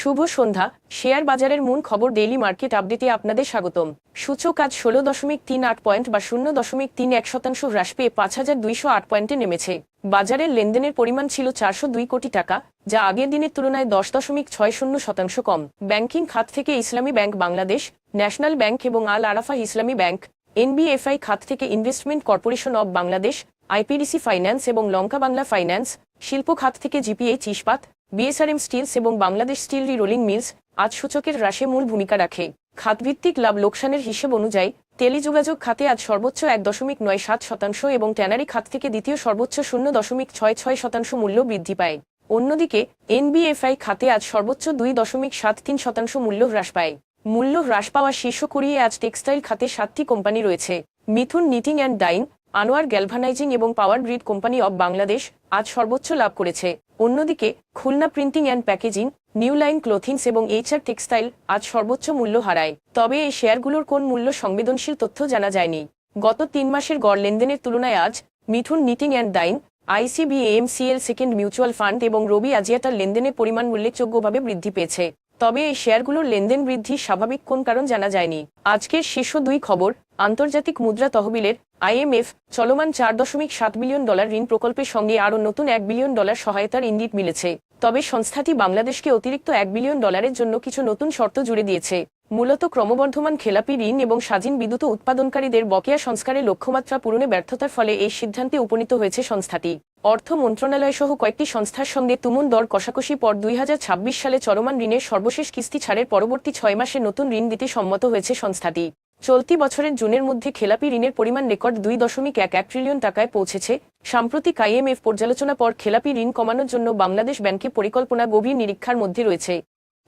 শুভ সন্ধ্যা। Share বাজারের মূল খবর ডেইলি মার্কেট আপডেটে আপনাদের স্বাগতম। সূচক আজ ষোলো দশমিক তিন আট পয়েন্ট বা শূন্য দশমিক তিন এক শতাংশ হ্রাস পেয়ে পাঁচ হাজার দুইশো আট পয়েন্টে নেমেছে। বাজারের লেনদেনের পরিমাণ ছিল চারশো দুই কোটি টাকা, যা আগের দিনের তুলনায় দশ দশমিক ছয় শূন্য শতাংশ কম। ব্যাংকিং খাত থেকে ইসলামী ব্যাংক বাংলাদেশ, ন্যাশনাল ব্যাংক এবং আল আরাফা ইসলামী ব্যাংক, এনবিএফআই খাত থেকে investment corporation of Bangladesh, IPDC finance এবং লঙ্কা বাংলা ফাইন্যান্স শিল্প খাত থেকে জিপিএইচ ইস্পাত বিএসআরএম স্টিলস এবং বাংলাদেশ স্টিল রিরোলিং মিলস আজ সূচকের হ্রাসে মূল ভূমিকা রাখে। খাতভিত্তিক লাভ লোকসানের হিসেব অনুযায়ী টেলিযোগাযোগ খাতে আজ সর্বোচ্চ এক দশমিক নয় সাত শতাংশ এবং ট্যানারি খাত থেকে দ্বিতীয় সর্বোচ্চ শূন্য দশমিক ছয় ছয় শতাংশ মূল্য বৃদ্ধি পায়। অন্যদিকে, এনবিএফআই খাতে আজ সর্বোচ্চ দুই দশমিক সাত তিন শতাংশ মূল্য হ্রাস পায়। মূল্য হ্রাস পাওয়া শীর্ষ কুড়িয়ে আজ টেক্সটাইল খাতে সাতটি কোম্পানি রয়েছে। Mithun knitting and dyeing Anwar galvanizing এবং power grid company of Bangladesh আজ সর্বোচ্চ লাভ করেছে। অন্যদিকে, Khulna printing and packaging, new line clothings এবং এইচআর টেক্সটাইল আজ সর্বোচ্চ মূল্য হারায়। তবে এই শেয়ারগুলোর কোন মূল্য সংবেদনশীল তথ্য জানা যায়নি। গত তিন মাসের গড় লেনদেনের তুলনায় আজ Mithun knitting and dyeing ICB MCL second mutual fund এবং রবি আজিয়াটার লেনদেনের পরিমাণ উল্লেখযোগ্যভাবে বৃদ্ধি পেয়েছে। তবে এই শেয়ারগুলোর লেনদেন বৃদ্ধি স্বাভাবিক কোন কারণ জানা যায়নি। আজকের শীর্ষ দুই খবর আন্তর্জাতিক মুদ্রা তহবিলের আইএমএফ চলমান চার দশমিক সাত বিলিয়ন ডলার ঋণ প্রকল্পের সঙ্গে আরও নতুন এক বিলিয়ন ডলার সহায়তার ইঙ্গিত মিলেছে। তবে সংস্থাটি বাংলাদেশকে অতিরিক্ত এক বিলিয়ন ডলারের জন্য কিছু নতুন শর্ত জুড়ে দিয়েছে। মূলত ক্রমবর্ধমান খেলাপি ঋণ এবং স্বাধীন বিদ্যুৎ উৎপাদনকারীদের বকেয়া সংস্কারের লক্ষ্যমাত্রা পূরণে ব্যর্থতার ফলে এই সিদ্ধান্তে উপনীত হয়েছে সংস্থাটি। অর্থ মন্ত্রণালয় সহ কয়েকটি সংস্থার সঙ্গে তুমুল দর কষাকষি পর দুই হাজার ছাব্বিশ সালে চলমান ঋণের সর্বশেষ কিস্তি ছাড়ের পরবর্তী ছয় মাসে নতুন ঋণ দিতে সম্মত হয়েছে সংস্থাটি। চলতি বছরের জুনের মধ্যে খেলাপি ঋণের পরিমাণ রেকর্ড দুই দশমিক এক এক ট্রিলিয়ন টাকায় পৌঁছেছে। সাম্প্রতিক আইএমএফ পর্যালোচনা পর খেলাপি ঋণ কমানোর জন্য বাংলাদেশ ব্যাংকে পরিকল্পনা গভীর নিরীক্ষার মধ্যে রয়েছে।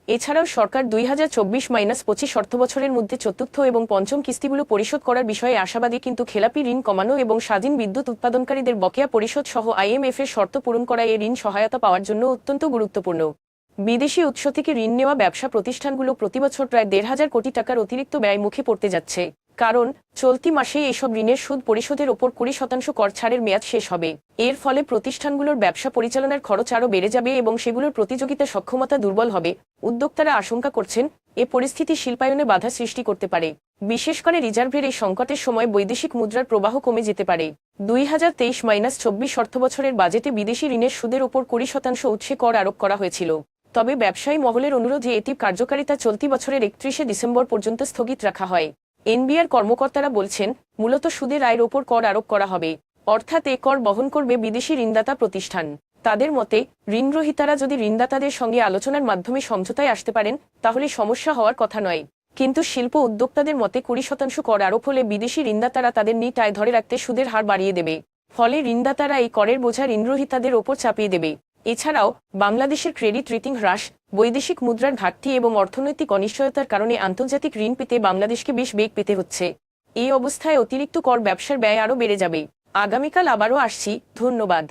এছাড়াও সরকার দুই হাজার চব্বিশ মাইনাস পঁচিশ অর্থবছরের মধ্যে চতুর্থ এবং পঞ্চম কিস্তিগুলো পরিশোধ করার বিষয়ে আশাবাদী কিন্তু খেলাপি ঋণ কমানো এবং স্বাধীন বিদ্যুৎ উৎপাদনকারীদের বকেয়া পরিশোধ সহ আইএমএফ এর শর্ত পূরণ করা এই ঋণ সহায়তা পাওয়ার জন্য অত্যন্ত গুরুত্বপূর্ণ। বিদেশি উৎস থেকে ঋণ নেওয়া ব্যবসা প্রতিষ্ঠানগুলো প্রতিবছর প্রায় দেড় হাজার কোটি টাকার অতিরিক্ত ব্যয় মুখে পড়তে যাচ্ছে। কারণ, চলতি মাসে এসব ঋণের সুদ পরিশোধের ওপর কুড়ি শতাংশ কর ছাড়ের মেয়াদ শেষ হবে। এর ফলে প্রতিষ্ঠানগুলোর ব্যবসা পরিচালনার খরচ আরও বেড়ে যাবে এবং সেগুলোর প্রতিযোগিতা সক্ষমতা দুর্বল হবে। উদ্যোক্তারা আশঙ্কা করছেন, এ পরিস্থিতি শিল্পায়নে বাধা সৃষ্টি করতে পারে। বিশেষ করে রিজার্ভের এই সংকটের সময় বৈদেশিক মুদ্রার প্রবাহ কমে যেতে পারে। দুই হাজার তেইশ মাইনাস চব্বিশ অর্থবছরের বাজেটে বিদেশি ঋণের সুদের ওপর কুড়ি শতাংশ উৎসে কর আরোপ করা হয়েছিল। তবে ব্যবসায়ী মহলের অনুরোধে এটি কার্যকারিতা চলতি বছরের একত্রিশে ডিসেম্বর পর্যন্ত স্থগিত রাখা হয়। এনবিআর কর্মকর্তারা বলছেন, মূলত সুদের আয়ের ওপর কর আরোপ করা হবে। অর্থাৎ এ কর বহন করবে বিদেশি ঋণদাতা প্রতিষ্ঠান। তাদের মতে, ঋণগ্রহীতারা যদি ঋণদাতাদের সঙ্গে আলোচনার মাধ্যমে সমঝোতায় আসতে পারেন, তাহলে সমস্যা হওয়ার কথা নয়। কিন্তু শিল্প উদ্যোক্তাদের মতে কুড়ি শতাংশ কর আরোপ হলে বিদেশি ঋণদাতারা তাদের নিট আয় ধরে রাখতে সুদের হার বাড়িয়ে দেবে। ফলে ঋণদাতারা এই করের বোঝা ঋণগ্রহীতাদের ওপর চাপিয়ে দেবে। এছাড়াও, বাংলাদেশের ক্রেডিট রেটিং হ্রাস, বৈদেশিক মুদ্রার ঘাটতি এবং অর্থনৈতিক অনিশ্চয়তার কারণে আন্তর্জাতিক ঋণ পেতে বাংলাদেশকে বেশ বেগ পেতে হচ্ছে। এই অবস্থায় অতিরিক্ত কর ব্যবসার ব্যয় আরও বেড়ে যাবে। আগামীকাল আবারও আসছি। ধন্যবাদ।